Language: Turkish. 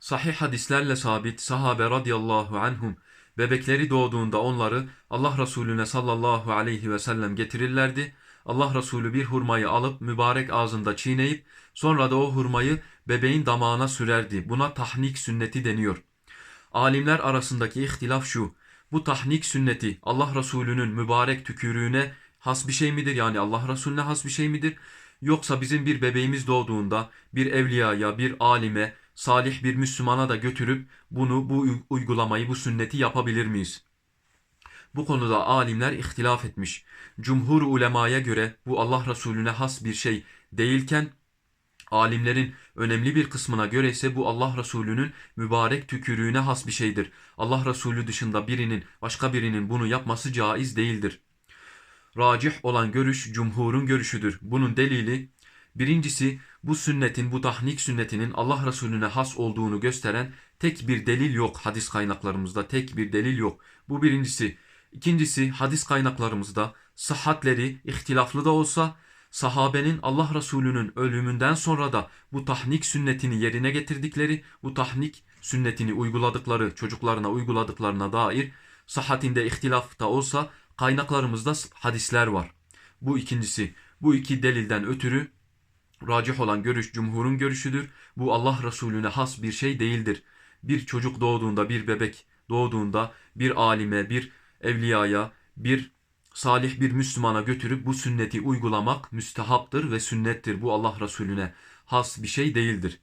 Sahih hadislerle sabit sahabe radıyallahu anhum bebekleri doğduğunda onları Allah Resulüne sallallahu aleyhi ve sellem getirirlerdi. Allah Resulü bir hurmayı alıp mübarek ağzında çiğneyip sonra da o hurmayı bebeğin damağına sürerdi. Buna tahnik sünneti deniyor. Alimler arasındaki ihtilaf şu. Bu tahnik sünneti Allah Resulü'nün mübarek tükürüğüne has bir şey midir? Yani Allah Resulüne has bir şey midir? Yoksa bizim bir bebeğimiz doğduğunda bir evliyaya, bir alime, salih bir Müslümana da götürüp bunu, bu uy- uygulamayı, bu sünneti yapabilir miyiz? Bu konuda alimler ihtilaf etmiş. Cumhur ulemaya göre bu Allah Resulüne has bir şey değilken Alimlerin önemli bir kısmına göre ise bu Allah Resulü'nün mübarek tükürüğüne has bir şeydir. Allah Resulü dışında birinin, başka birinin bunu yapması caiz değildir. Racih olan görüş cumhurun görüşüdür. Bunun delili birincisi bu sünnetin, bu tahnik sünnetinin Allah Resulüne has olduğunu gösteren tek bir delil yok hadis kaynaklarımızda. Tek bir delil yok. Bu birincisi. İkincisi hadis kaynaklarımızda sıhhatleri ihtilaflı da olsa sahabenin Allah Resulü'nün ölümünden sonra da bu tahnik sünnetini yerine getirdikleri, bu tahnik sünnetini uyguladıkları, çocuklarına uyguladıklarına dair sahatinde ihtilaf da olsa kaynaklarımızda hadisler var. Bu ikincisi. Bu iki delilden ötürü racih olan görüş cumhurun görüşüdür. Bu Allah Resulüne has bir şey değildir. Bir çocuk doğduğunda, bir bebek doğduğunda bir alime, bir evliyaya, bir salih bir Müslümana götürüp bu sünneti uygulamak müstehaptır ve sünnettir. Bu Allah Resulüne has bir şey değildir.